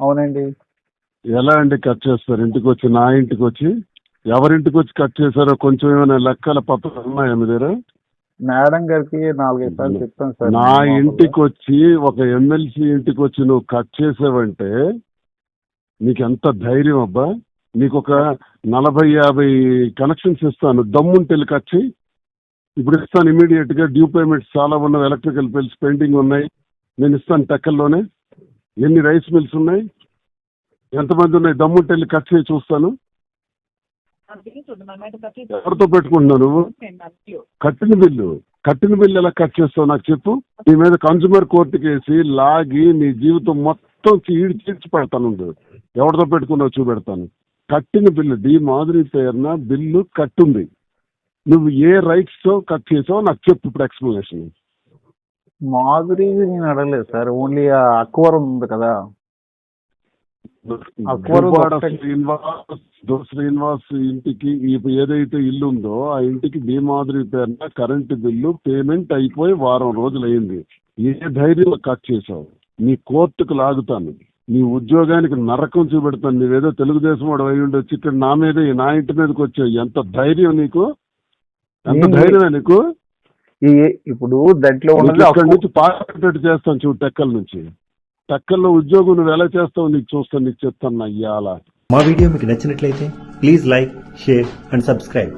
అవునండి. ఎలా అండి కట్ చేస్తారు? ఇంటికి వచ్చి నా ఇంటికి వచ్చి ఎవరింటికి వచ్చి కట్ చేశారో కొంచెం ఏమైనా లెక్కల పత్రాలు ఉన్నాయా మీ దగ్గర? మేడం గారికి నాలుగైదు సార్లు చెప్పాను సార్. నా ఇంటికి వచ్చి ఒక ఎమ్మెల్సీ ఇంటికి వచ్చి నువ్వు కట్ చేసావంటే నీకు ఎంత ధైర్యం అబ్బా? నీకు ఒక నలభై యాభై కనెక్షన్స్ ఇస్తాను. దమ్ముంటే వెళ్ళి కట్ చేయి ఇప్పుడు ఇస్తాను ఇమీడియట్గా డ్యూ పేమెంట్స్ చాలా ఉన్నవి ఎలక్ట్రికల్ బిల్స్ పెండింగ్ ఉన్నాయి. నేను ఇస్తాను టెక్కల్లోనే. ఎన్ని రైస్ మిల్స్ ఉన్నాయి? ఎంతమంది ఉన్నాయి? దమ్ముంటే వెళ్ళి కట్ చేసి చూస్తాను. ఎవరితో పెట్టుకుంటున్నావు నువ్వు? కట్టిన బిల్లు. కట్టిన బిల్లు ఎలా కట్ చేస్తావు నాకు చెప్పు. నీ మీద కన్జ్యూమర్ కోర్టుకి వేసి లాగి నీ జీవితం మొత్తం చీడి చీడ్చి పెడతాను ఎవరితో పెట్టుకున్నావు చూపెడతాను. కట్టిన బిల్లు. డి మాధురి పేరున బిల్లు కట్టుంది. నువ్వు ఏ రైట్స్తో కట్ చేసావో నాకు చెప్పు ఇప్పుడు ఎక్స్ప్లెనేషన్ మాధురి నేను అడగలేదు సార్. ఓన్లీ ఆ అక్వర్ ఉంది కదా. అక్వర్ శ్రీనివాస్ ఇంటికి ఈ- ఏదైతే ఇల్లు ఉందో ఆ ఇంటికి డి మాధురి పేరున కరెంటు బిల్లు పేమెంట్ అయిపోయి వారం రోజులు అయింది ఏ ధైర్యంలో కట్ చేసావు నీ కోర్టుకు లాగుతాను. నీ ఉద్యోగానికి నరకం చూపెడతాను. నీవేదో తెలుగుదేశం వాడు అయి ఉండొచ్చి. ఇక్కడ నా మీద నా ఇంటి మీదకి వచ్చావు. ఎంత ధైర్యం నీకు? ఎంత ధైర్యమే నీకు? ఈ ఇప్పుడు దాంట్లో ఉన్నది నుంచి పార్టీ చేస్తాను చూడు టెక్కల నుంచి. టెక్కల్లో ఉద్యోగం నువ్వు ఎలా చేస్తావు నీకు చూస్తాను నీకు చెప్తాను అయ్యాలా మా వీడియో మీకు నచ్చినట్లయితే please like share and subscribe.